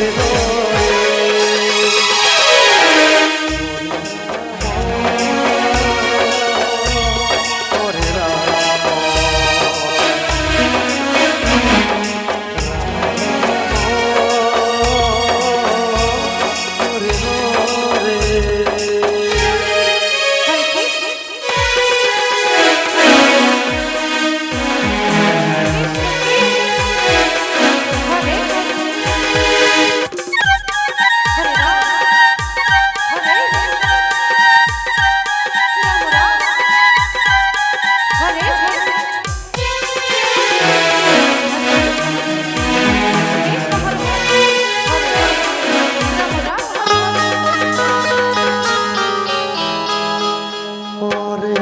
Give